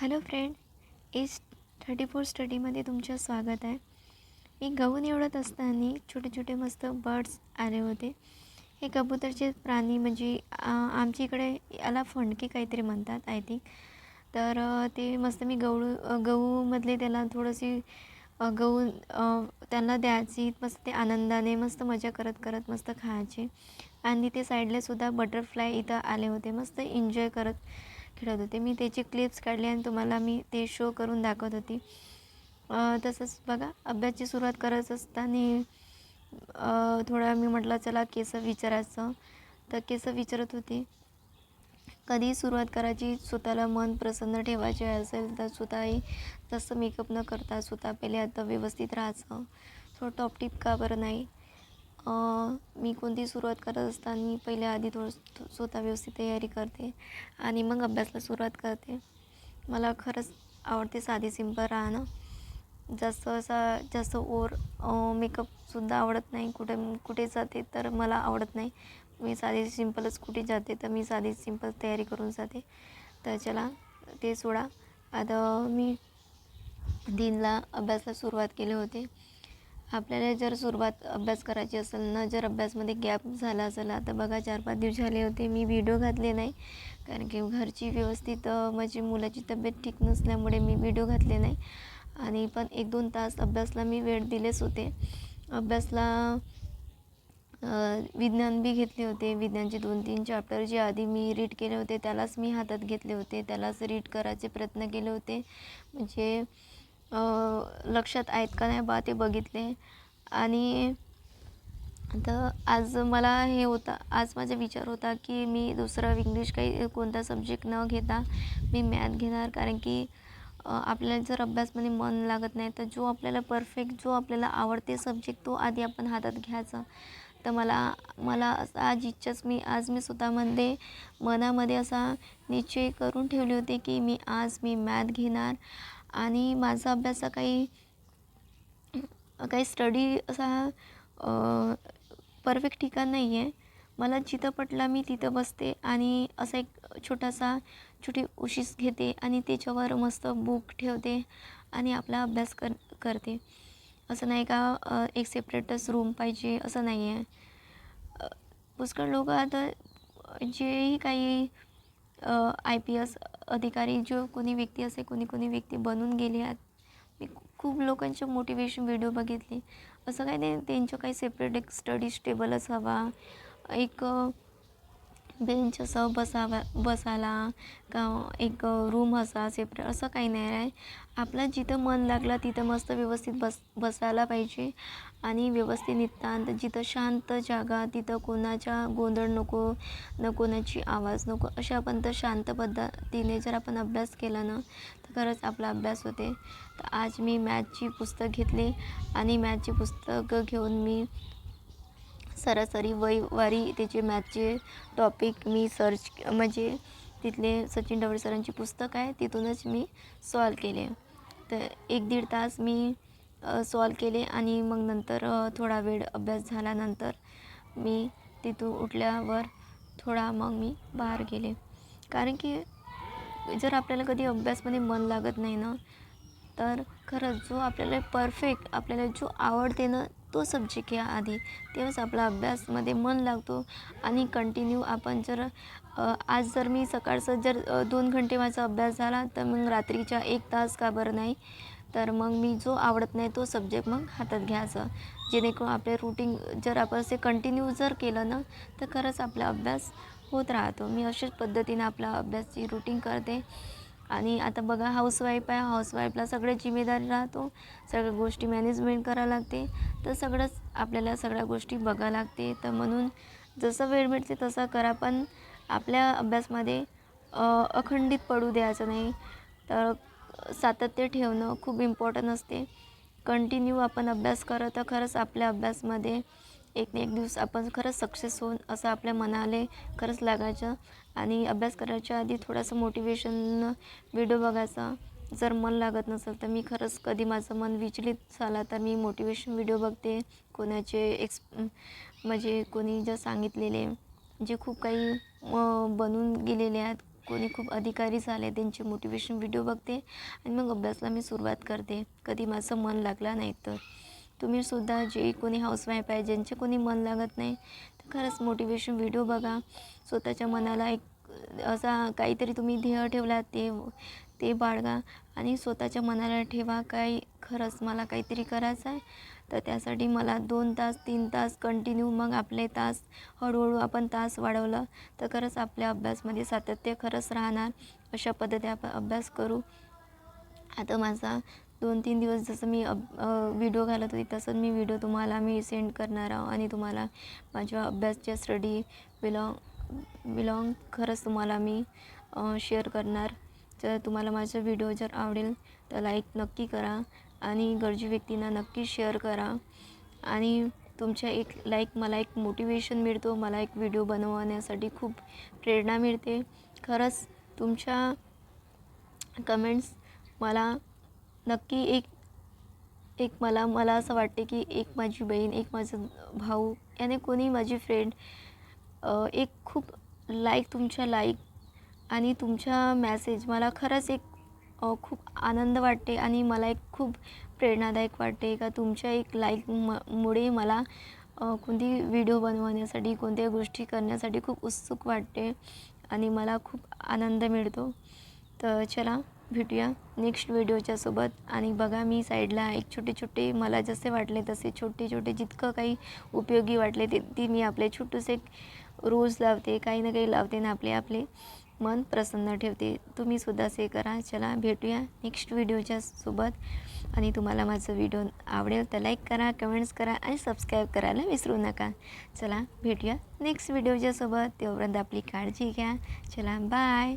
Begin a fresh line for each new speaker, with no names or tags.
Hello friend age thirty four स्टडीमध्ये तुमचं स्वागत आहे. मी गहू निवडत असताना छोटे छोटे मस्त बर्ड्स आले होते. हे कबूतरचे प्राणी म्हणजे आमच्या इकडे याला फंडके काहीतरी म्हणतात आय थिंक तर ते मस्त मी गहू गहूमधले त्याला थोडीशी गहू त्यांना द्यायची मस्त ते आनंदाने मस्त मजा करत करत मस्त खायचे. आणि ते साईडलासुद्धा बटरफ्लाय इथं आले होते मस्त एन्जॉय करत खेळत होते. मी त्याचे क्लिप्स काढले आणि तुम्हाला मी ते शो करून दाखवत होती. तसंच बघा अभ्यासची सुरुवात करत असताना थोडा मी म्हटलं चला केस विचारायचं. तर केस विचारत होते कधी सुरुवात करायची? स्वतःला मन प्रसन्न ठेवायचे असेल तर स्वतःही जास्त मेकअप न करता स्वतः पहिले आता व्यवस्थित राहायचं. थोडं टॉप टिप का बरं नाही? मी कोणती सुरुवात करत असताना पहिले आधी थोडं स्वतः व्यवस्थित तयारी करते आणि मग अभ्यासाला सुरुवात करते. मला खरंच आवडते साधी सिंपल राहणं. जास्त असा जास्त ओर मेकअपसुद्धा आवडत नाही कुठे कुठे जाते तर मला आवडत नाही. मी साधी सिंपलच कुठे जाते तर मी साधी सिंपल तयारी करून जाते. तर चला ते सोडा. आता मी दिनला अभ्यासाला सुरुवात केली होती. आपल्याला जर सुरुवात अभ्यास करायची असेल ना जर अभ्यासमध्ये गॅप झाला असेल आता बघा चार पाच दिवस झाले होते मी व्हिडिओ घातले नाही. कारण की घरची व्यवस्थित माझी मुलाची तब्येत ठीक नसल्यामुळे मी व्हिडिओ घातले नाही. आणि पण एक दोन तास अभ्यासला मी वेळ दिलेच होते. अभ्यासला विज्ञान बी घेतले होते. विज्ञानचे दोन तीन चॅप्टर जे आधी मी रीड केले होते त्यालाच मी हातात घेतले होते. त्यालाच रीड करायचे प्रयत्न केले होते. म्हणजे लक्षात आहेत का नाही बा ते बघितले. आणि तर आज मला हे होता आज माझा विचार होता की मी दुसरं इंग्लिश काही कोणता सब्जेक्ट न घेता मी मॅथ घेणार. कारण की आपल्याला जर अभ्यासमध्ये मन लागत नाही तर जो आपल्याला परफेक्ट जो आपल्याला आवडते सब्जेक्ट तो आधी आपण हातात घ्यायचा. तर मला मला असं आज इच्छाच मी आज मी स्वतःमध्ये मनामध्ये असा निश्चय करून ठेवले होते की मी आज मी मॅथ घेणार. आणि माझा अभ्यास हा काही काही स्टडी असा परफेक्ट ठिकाण नाही आहे मला जिथं पटला मी तिथं बसते आणि असा एक छोटासा छोटी उशीस घेते आणि त्याच्यावर मस्त बुक ठेवते आणि आपला अभ्यास कर करते. असं नाही का एक सेपरेटच रूम पाहिजे असं नाही आहे पुष्कळ लोक आता जेही काही आय पी एस अधिकारी जो कोणी व्यक्ती असे कोणी कोणी व्यक्ती बनून गेले आहेत. मी खूप लोकांचे मोटिवेशन व्हिडिओ बघितले. असं काही नाही त्यांचं काही सेपरेट एक स्टडी टेबलच हवा एक बेंच असं बसावा बसायला का एक रूम असा सेपरेट असं काही नाही आहे आपलं जिथं मन लागलं तिथं मस्त व्यवस्थित बस बसायला पाहिजे. आणि व्यवस्थित नितांत जिथं शांत जागा तिथं कोणाच्या गोंधळ नको न कोणाची आवाज नको अशा आपण तर शांत पद्धतीने जर आपण अभ्यास केला ना तर खरंच आपला अभ्यास होते. तर आज मी मॅथची पुस्तक घेतली आणि मॅथची पुस्तकं घेऊन मी सरासरी वयवारी त्याचे मॅथचे टॉपिक मी सर्च म्हणजे तिथले सचिन ढवळे सरांची पुस्तक आहे तिथूनच मी सॉल्व केले. तर एक दीड तास मी सॉल्व केले आणि मग नंतर थोडा वेळ अभ्यास झाल्यानंतर मी तिथून उठल्यावर थोडा मग मी बाहेर गेले. कारण की जर आपल्याला कधी अभ्यासमध्ये मन लागत नाही ना तर खरंच जो आपल्याला परफेक्ट आपल्याला जो आवडते ना तो सब्जेक्ट घ्या आधी. तेव्हाच आपला अभ्यासमध्ये मन लागतो आणि कंटिन्यू आपण जर आज जर मी सकाळचं जर दोन घंटे माझा अभ्यास झाला तर मग रात्रीच्या एक तास का बरं नाही? तर मग मी जो आवडत नाही तो सब्जेक्ट मग हातात घ्यायचा. जेणेकरून आपले रुटीन जर आपण असे कंटिन्यू जर केलं ना तर खरंच आपला अभ्यास होत राहतो. मी अशाच पद्धतीने आपला अभ्यासची रुटीन करते. आणि आता बघा हाऊसवाईफ आहे. हाऊसवाईफला सगळ्या जिम्मेदारी राहतो. सगळ्या गोष्टी मॅनेजमेंट करावं लागते. तर सगळंच आपल्याला सगळ्या गोष्टी बघावं लागते. तर म्हणून जसं वेळ मिळते तसं करा. पण आपल्या अभ्यासमध्ये अखंडित पडू द्यायचं नाही. तर सातत्य ठेवणं खूप इम्पॉर्टंट असते. कंटिन्यू आपण अभ्यास करत तर खरंच आपल्या अभ्यासमध्ये एक ना एक दिवस आपण खरंच सक्सेस होऊन असं आपल्या मनाले खरंच लागायचं. आणि अभ्यास करायच्या आधी थोडंसं मोटिवेशन व्हिडिओ बघायचा. जर मन लागत नसेल तर मी खरंच कधी माझं मन विचलित झाला तर मी मोटिवेशन व्हिडिओ बघते. कोणाचे एक्स म्हणजे कोणी जर सांगितलेले जे खूप काही बनून गेलेले आहेत. कोणी खूप अधिकारी झाले त्यांचे मोटिवेशन व्हिडिओ बघते. आणि मग अभ्यासला मी सुरुवात करते. कधी माझं मन लागलं नाही तर. तुम्ही सुद्धा जे कोणी हाऊसवाईफ आहे ज्यांचे कोणी मन लागत नाही तर खरंच मोटिवेशन व्हिडिओ बघा. स्वतःच्या मनाला एक असा काहीतरी तुम्ही ध्येय ठेवला ते ते बाळगा. आणि स्वतःच्या मनाला ठेवा काय खरंच मला काहीतरी करायचं आहे. तर त्यासाठी मला दोन तास तीन तास कंटिन्यू मग आपले तास हळूहळू आपण तास वाढवलं तर खरंच आपल्या अभ्यासमध्ये सातत्य खरंच राहणार. अशा पद्धती आपण अभ्यास करू. आता माझा दोन तीन दिवस जसं मी अब व्हिडिओ घालत होती तसंच मी व्हिडिओ तुम्हाला मी सेंड करणार आहो आणि तुम्हाला माझ्या अभ्यासच्या स्टडी बिलॉंग बिलॉंग खरंच तुम्हाला मी शेअर करणार. जर तुम्हाला माझा व्हिडिओ जर आवडेल तर लाईक नक्की करा आणि गरजू व्यक्तींना नक्की शेअर करा. आणि तुमच्या एक लाईक मला एक मोटिवेशन मिळतो मला एक व्हिडिओ बनवण्यासाठी खूप प्रेरणा मिळते. खरंच तुमच्या कमेंट्स मला नक्की एक एक मला मला असं वाटते की एक माझी बहीण एक माझं भाऊ याने कोणी माझी फ्रेंड एक खूप लाईक तुमच्या लाईक आणि तुमच्या मॅसेज मला खरंच एक खूप आनंद वाटते आणि मला एक खूप प्रेरणादायक वाटते का तुमच्या एक लाईक म मुळे मला कोणती व्हिडिओ बनवण्यासाठी कोणत्या गोष्टी करण्यासाठी खूप उत्सुक वाटते आणि मला खूप आनंद मिळतो. तर चला भेटूया नेक्स्ट व्हिडिओच्या सोबत. आणि बघा मी साईडला एक छोटे छोटे मला जसे वाटले तसे छोटे छोटे जितकं काही उपयोगी वाटले ते ती मी आपले छोटूसे रोज लावते काही ना काही लावते ना आपले आपले मन प्रसन्न ठेवते. तुम्ही सुद्धा असे करा. चला भेटूया नेक्स्ट व्हिडिओच्या सोबत. आणि तुम्हाला माझं व्हिडिओ आवडेल तर लाईक करा कमेंट्स करा आणि सबस्क्राईब करायला विसरू नका. चला भेटूया नेक्स्ट व्हिडिओच्या सोबत. तेवढ्यात आपली काळजी घ्या. चला बाय